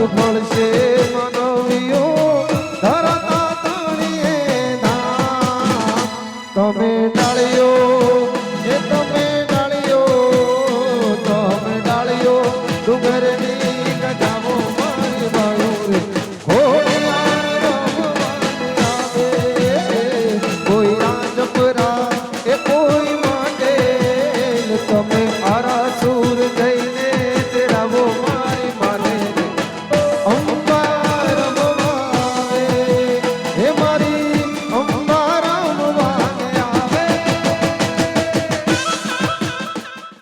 પાપ ફળશે મનવીઓ. ધરતા તણીએ ધામ તમે